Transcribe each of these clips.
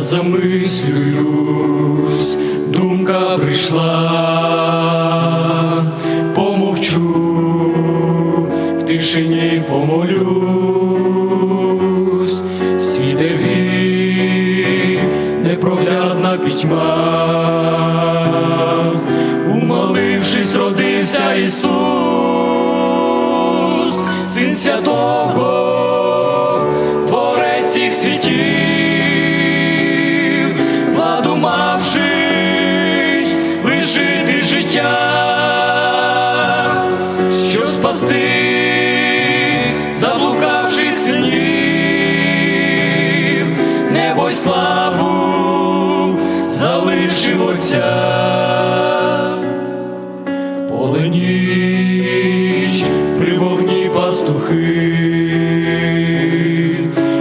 замислююсь, думка прийшла, помовчу, в тишині помолюсь, світе гріх, непроглядна пітьма, умолившись, родився Ісус, Син святого, Творець всіх світів, славу залишив Отця. Поленіч при вогні пастухи,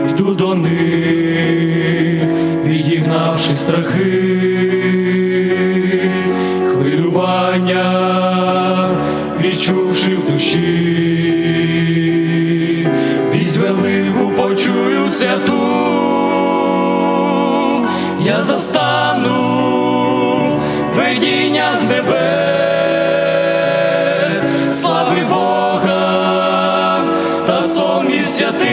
йду до них, відігнавши страхи, застану видіння з небес, слави Бога та сонмів святих,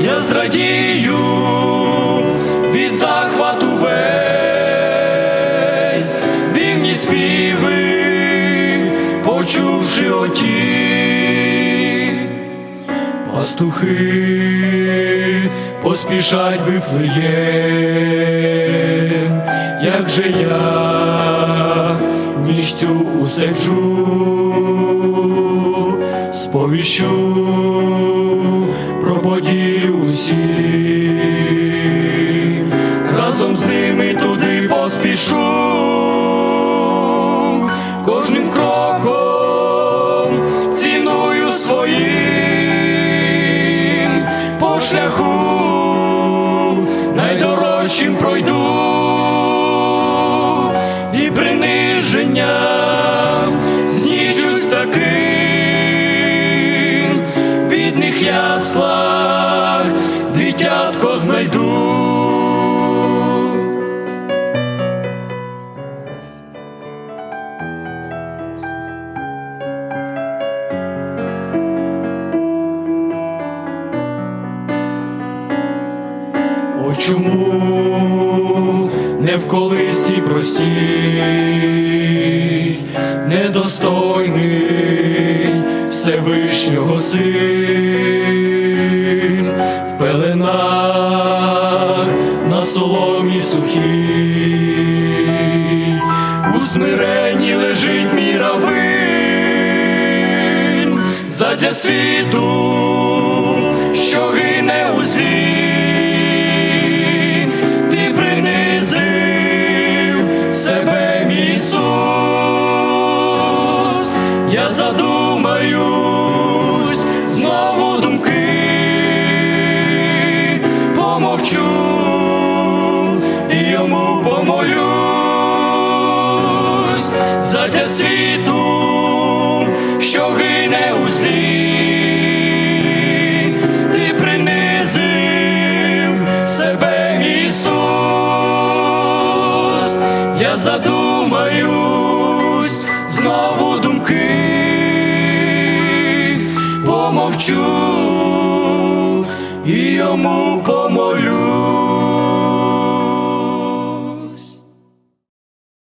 я зрадію від захвату весь, дивні співи, почувши оті. Пастухи поспішать вифлеєм, як же я нічцю усиджу, сповіщу про події усі, разом з ними туди поспішу, кожним кроком ціною своїм по шляху приниження знічусь таким бідних яслах дитятко знайду. Чому не в колисці простій, недостойний Всевишнього син, в пеленах на соломі сухій, у смиренні лежить мій равин, задля світу, що гине у злі помолюсь задля світу, що гине у злі. Ти принизив себе, Ісус, я задумаюсь, знову думки, помовчу і йому помолюсь.